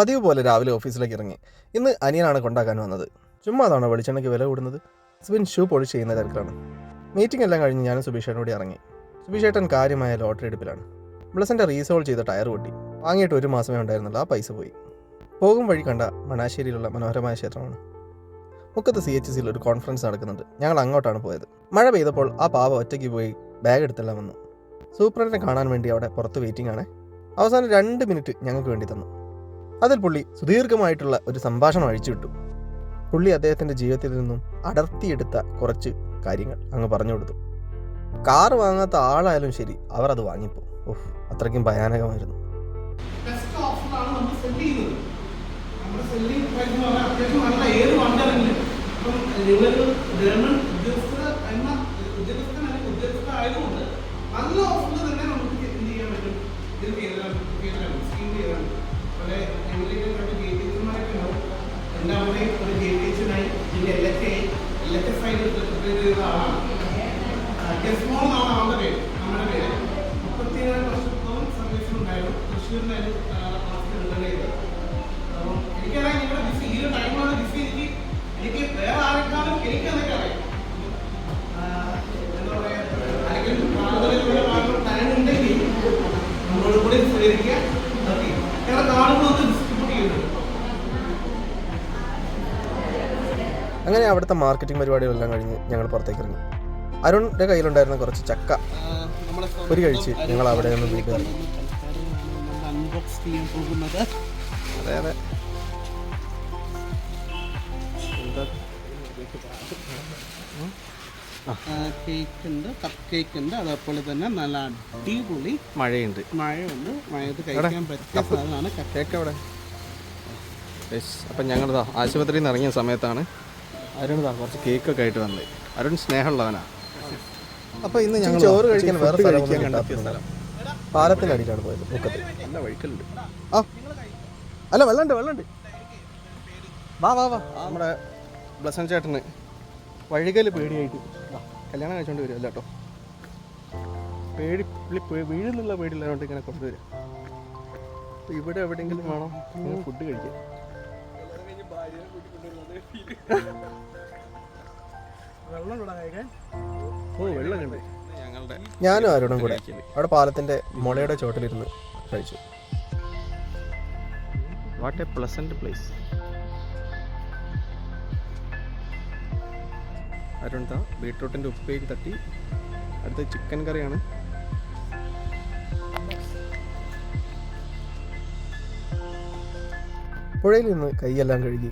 പതിവ് പോലെ രാവിലെ ഓഫീസിലേക്ക് ഇറങ്ങി. ഇന്ന് അനിയനാണ് കൊണ്ടാക്കാൻ വന്നത്. ചുമ്മാ അതാണോ വെളിച്ചെണ്ണയ്ക്ക് വില കൂടുന്നത്? സുബിൻ ഷൂ പൊളിച്ച് ചെയ്യുന്ന തിരക്കിലാണ്. മീറ്റിംഗ് എല്ലാം കഴിഞ്ഞ് ഞാനും സുബീഷേട്ടനോട് ഇറങ്ങി. സുബീഷേട്ടൻ കാര്യമായ ലോട്ടറി എടുപ്പിലാണ്. ബ്ലസിന്റെ റീസോൾ ചെയ്ത ടയർ പൊട്ടി. വാങ്ങിയിട്ട് ഒരു മാസമേ ഉണ്ടായിരുന്നുള്ളൂ. ആ പൈസ പോയി. പോകും വഴി കണ്ട മണാശ്ശേരിയിലുള്ള മനോഹരമായ ക്ഷേത്രമാണ്. മുക്കത്ത് സി എച്ച് സിയിൽ ഒരു കോൺഫറൻസ് നടക്കുന്നുണ്ട്. ഞങ്ങൾ അങ്ങോട്ടാണ് പോയത്. മഴ പെയ്തപ്പോൾ ആ പാവ ഒറ്റയ്ക്ക് പോയി ബാഗ് എടുത്തെല്ലാം വന്നു. സൂപ്രണ്ടിനെ കാണാൻ വേണ്ടി അവിടെ പുറത്ത് വെയിറ്റിംഗ് ആണ്. അവസാനം രണ്ട് മിനിറ്റ് ഞങ്ങൾക്ക് വേണ്ടി തന്നു. അതിൽ പുള്ളി സുദീർഘമായിട്ടുള്ള ഒരു സംഭാഷണം അഴിച്ചുവിട്ടു. പുള്ളി അദ്ദേഹത്തിന്റെ ജീവിതത്തിൽ നിന്നും അടർത്തിയെടുത്ത കുറച്ച് കാര്യങ്ങൾ അങ്ങ് പറഞ്ഞു കൊടുത്തു. കാർ വാങ്ങാത്ത ആളായാലും ശരി അവർ അത് വാങ്ങിപ്പോ. ഓഹ് അത്രയ്ക്കും ഭയാനകമായിരുന്നു. ബെസ്റ്റ് അവിടെയും ഒരു ജെ ടി എച്ചിനായി പിന്നെ L H L H S prepare ചെയ്ത ആളാണ്. ജസ്മോൾ എന്നാണ് അവന്റെ പേര് നമ്മുടെ പേര്. മുപ്പത്തിയേഴ് വർഷത്തോളം സർവീസിൽ ഉണ്ടായിരുന്നു. തൃശ്ശൂരിനായിരുന്നു ചെയ്തത് അങ്ങനെ അവിടുത്തെ മാർക്കറ്റിംഗ് പരിപാടികളെല്ലാം കഴിഞ്ഞ് ഞങ്ങൾ പുറത്തേക്ക് ഇറങ്ങി. അരുണിന്റെ കയ്യിലുണ്ടായിരുന്ന കുറച്ച് ചക്ക ഒരു കഴിച്ച് ഞങ്ങൾ അവിടെ നിന്ന് വീട്ടിൽ അതെ അതെ. കേക്ക് ഉണ്ട് കപ്പ് കേക്ക് ഉണ്ട്. അതേപോലെ തന്നെ നല്ല അടിപൊളി മഴയുണ്ട്. മഴയുണ്ട്. മഴയത്ത് കഴിക്കാൻ പറ്റിയ സാധനമാണ് കേക്ക് അവിടെ അപ്പം ഞങ്ങളിതാ ആശുപത്രിയിൽ നിന്ന് ഇറങ്ങിയ സമയത്താണ് അരുണിതാ കുറച്ച് കേക്കൊക്കെ ആയിട്ട് വന്നത് അരുൺ സ്നേഹമുള്ളവനാ. അപ്പോൾ ഇന്ന് ഞങ്ങൾ ചോറ് കഴിക്കാൻ വേറെ സ്ഥലം പാലത്തിനടിയിലാണ് പോയത് മുക്കത്ത്. നല്ല വഴിക്കലുണ്ട്. ആ. അല്ല വെള്ളണ്ട് വെള്ളണ്ട്. വാ വാ വാ. നമ്മുടെ ബ്ലസൻ ചേട്ടന് വഴികൽ പേടിയായിട്ട് കല്യാണം കഴിച്ചോണ്ട് വരും കേട്ടോ പേടി പുള്ളി പേ- വീഴുന്നുള്ള പേടിയില്ലാണ്ട് ഇങ്ങനെ കൊണ്ടുവരും. ഇവിടെ എവിടെയെങ്കിലും വേണം ഫുഡ് കഴിക്കാൻ ഓ വെള്ളം കണ്ടേ ഞാനും ആരോടും കൂടെ. അവിടെ പാലത്തിന്റെ മുളയുടെ ചോട്ടിലിരുന്ന് കഴിച്ചു. What a pleasant place Arun ബീട്രൂട്ടിന്റെ ഉപ്പേക്ക് തട്ടി. അടുത്ത ചിക്കൻ കറിയാണ്. പുഴയിൽ നിന്ന് കൈയെല്ലാം കഴുകി.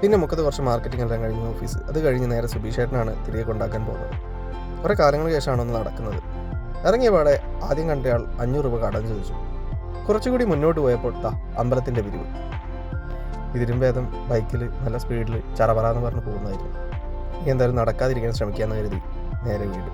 പിന്നെ മുക്കത്ത് കുറച്ച് മാർക്കറ്റിംഗ് എല്ലാം കഴിഞ്ഞ ഓഫീസ് അത് കഴിഞ്ഞ് നേരെ സുബീഷേട്ടനാണ് തിരികെ കൊണ്ടാക്കാൻ പോകുന്നത്. കുറേ കാലങ്ങൾക്ക് ശേഷമാണ് ഒന്ന് നടക്കുന്നത്. ഇറങ്ങിയ പാടെ ആദ്യം കണ്ടയാൾ അഞ്ഞൂറ് രൂപ കടം ചോദിച്ചു. കുറച്ചുകൂടി മുന്നോട്ട് പോയപ്പോൾ താ അമ്പലത്തിന്റെ പിരിവ്. ഇതിലും ഭേദം ബൈക്കിൽ നല്ല സ്പീഡിൽ ചറപറാന്ന് പറഞ്ഞ് പോകുന്നതായിരുന്നു. ഇനി എന്തായാലും നടക്കാതിരിക്കാൻ ശ്രമിക്കാമെന്ന് കരുതി നേരെ വീട്